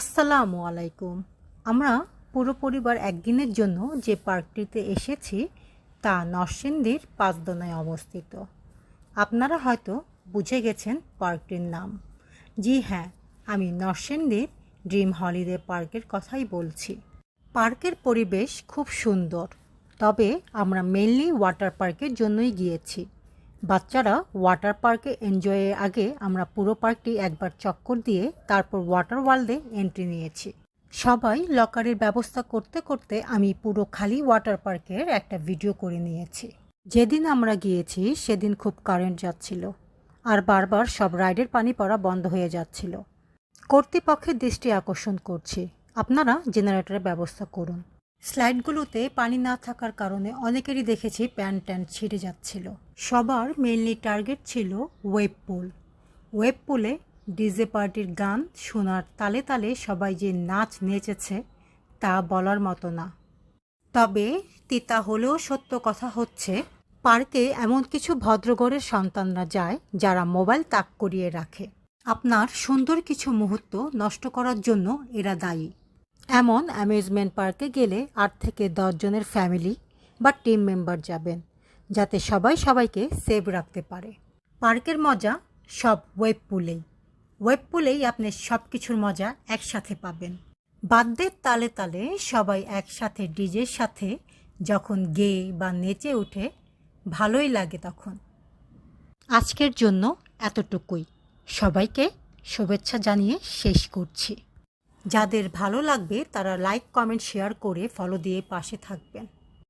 আসসালামু আলাইকুম। আমরা পুরো পরিবার একদিনের জন্য যে পার্কটিতে এসেছি, তা নরসিংদীর পাঁচদনায় অবস্থিত। আপনারা হয়তো বুঝে গেছেন পার্কটির নাম। জি হ্যাঁ আমি নরসিংদীর ড্রিম হলিডে পার্কের কথাই বলছি। পার্কের পরিবেশ খুব সুন্দর, তবে আমরা মেনলি ওয়াটার পার্কের জন্যই গিয়েছি। বাচ্চারা ওয়াটার পার্কে এনজয়ের আগে আমরা পুরো পার্কটি একবার চক্কর দিয়ে তারপর ওয়াটার ওয়ার্ল্ডে এন্ট্রি নিয়েছি। সবাই লকারের ব্যবস্থা করতে করতে আমি পুরো খালি ওয়াটার পার্কের একটা ভিডিও করে নিয়েছি। যেদিন আমরা গিয়েছি সেদিন খুব কারেন্ট যাচ্ছিল আর বারবার সব রাইডের পানি পড়া বন্ধ হয়ে যাচ্ছিল। কর্তৃপক্ষের দৃষ্টি আকর্ষণ করছি। আপনারা জেনারেটরের ব্যবস্থা করুন। স্লাইডগুলোতে পানি না থাকার কারণে অনেকেরই দেখেছি প্যান্ট ট্যান্ট ছিঁড়ে যাচ্ছিল। সবার মেনলি টার্গেট ছিল ওয়েব পুল। ওয়েব পুলে ডিজে পার্টির গান শোনার তালে তালে সবাই যে নাচ নেচেছে, তা বলার মতো না। তবে তিতা হলেও সত্য কথা হচ্ছে, পার্কে এমন কিছু ভদ্রগড়ের সন্তানরা যায় যারা মোবাইল তাক করিয়ে রাখে। আপনার সুন্দর কিছু মুহূর্ত নষ্ট করার জন্য এরা দায়ী। এমন অ্যামিউজমেন্ট পার্কে গেলে আট থেকে দশ জনের ফ্যামিলি বা টিম মেম্বার যাবেন, যাতে সবাই সবাইকে সেভ রাখতে পারে। পার্কের মজা সব ওয়েব পুলেই। ওয়েব পুলেই আপনি সব কিছুর মজা একসাথে পাবেন। বাদ্যের তালে তালে সবাই একসাথে ডিজের সাথে যখন গেয়ে বা নেচে ওঠে ভালোই লাগে তখন। আজকের জন্য এতটুকুই। সবাইকে শুভেচ্ছা জানিয়ে শেষ করছি। যাদের ভালো লাগবে তারা লাইক কমেন্ট শেয়ার করে ফলো দিয়ে পাশে থাকবেন।